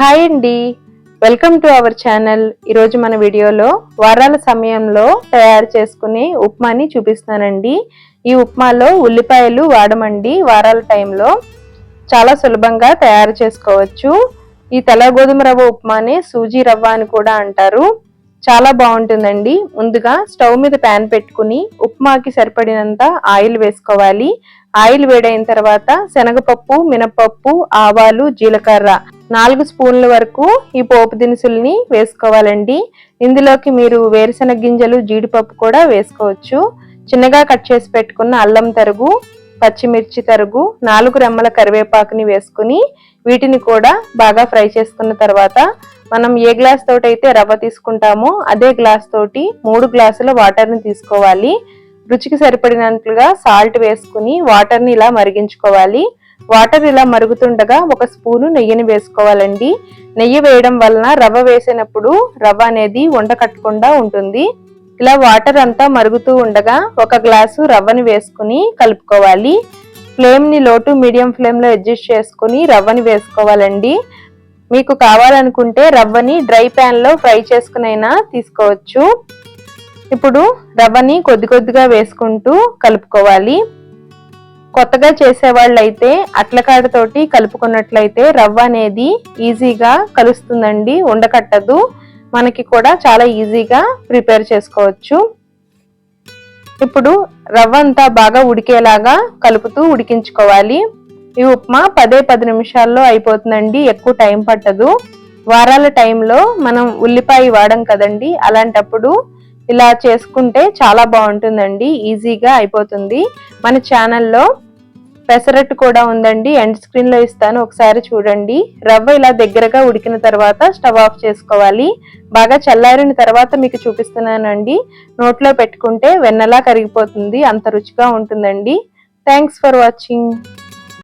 Hi అండి. Welcome to our channel ఈరోజు మన వీడియోలో వారాల సమయంలో తయారు చేసుకునే ఉప్మాని చూపిస్తానండి ఈ ఉప్మాలో ఉల్లిపాయలు వాడమండి. వారాల టైంలో చాలా సులభంగా తయారు చేసుకోవచ్చు. ఈ తెల్ల గోధుమ రవ్వ ఉప్మానే సూజీ రవ్వ అని కూడా అంటారు. చాలా బాగుంటుందండి. ముందుగా స్టవ్ మీద ప్యాన్ పెట్టుకుని ఉప్మాకి సరిపడినంత ఆయిల్ వేసుకోవాలి. ఆయిల్ వేడైన తర్వాత శనగపప్పు మినపప్పు ఆవాలు జీలకర్ర నాలుగు స్పూన్ల వరకు ఈ పోపు దినుసుల్ని వేసుకోవాలండి. ఇందులోకి మీరు వేరుశెనగ గింజలు జీడిపప్పు కూడా వేసుకోవచ్చు. చిన్నగా కట్ చేసి పెట్టుకున్న అల్లం తరుగు పచ్చిమిర్చి తరుగు నాలుగు రెమ్మల కరివేపాకుని వేసుకుని వీటిని కూడా బాగా ఫ్రై చేసుకున్న తర్వాత మనం ఏ గ్లాస్ తోటి అయితే రవ్వ తీసుకుంటామో అదే గ్లాస్ తోటి మూడు గ్లాసుల వాటర్ని తీసుకోవాలి. రుచికి సరిపడినట్లుగా సాల్ట్ వేసుకుని వాటర్ని ఇలా మరిగించుకోవాలి. వాటర్ ఇలా మరుగుతుండగా ఒక స్పూను నెయ్యిని వేసుకోవాలండి. నెయ్యి వేయడం వలన రవ్వ వేసినప్పుడు రవ్వ అనేది వండ కట్టకుండా ఉంటుంది. ఇలా వాటర్ అంతా మరుగుతూ ఉండగా ఒక గ్లాసు రవ్వని వేసుకుని కలుపుకోవాలి. ఫ్లేమ్ని లోటు మీడియం ఫ్లేమ్లో అడ్జస్ట్ చేసుకుని రవ్వని వేసుకోవాలండి. మీకు కావాలనుకుంటే రవ్వని డ్రై ప్యాన్లో ఫ్రై చేసుకునైనా తీసుకోవచ్చు. ఇప్పుడు రవ్వని కొద్ది కొద్దిగా వేసుకుంటూ కలుపుకోవాలి. కొత్తగా చేసేవాళ్ళు అయితే అట్లకాడతోటి కలుపుకున్నట్లయితే రవ్వ అనేది ఈజీగా కలుస్తుందండి ఉండకట్టదు. మనకి కూడా చాలా ఈజీగా ప్రిపేర్ చేసుకోవచ్చు. ఇప్పుడు రవ్వ అంతా బాగా ఉడికేలాగా కలుపుతూ ఉడికించుకోవాలి. ఈ ఉప్మా పదే పది నిమిషాల్లో అయిపోతుందండి ఎక్కువ టైం పట్టదు. వారాల టైంలో మనం ఉల్లిపాయ వాడం కదండి అలాంటప్పుడు ఇలా చేసుకుంటే చాలా బాగుంటుందండి ఈజీగా అయిపోతుంది. మన ఛానల్లో పెసరట్టు కూడా ఉందండి. ఎండ్ స్క్రీన్లో ఇస్తాను. ఒకసారి చూడండి. రవ్వ ఇలా దగ్గరగా ఉడికిన తర్వాత స్టవ్ ఆఫ్ చేసుకోవాలి. బాగా చల్లారిన తర్వాత మీకు చూపిస్తున్నానండి. నోట్లో పెట్టుకుంటే వెన్నలా కరిగిపోతుంది. అంత రుచిగా ఉంటుందండి. Thanks for watching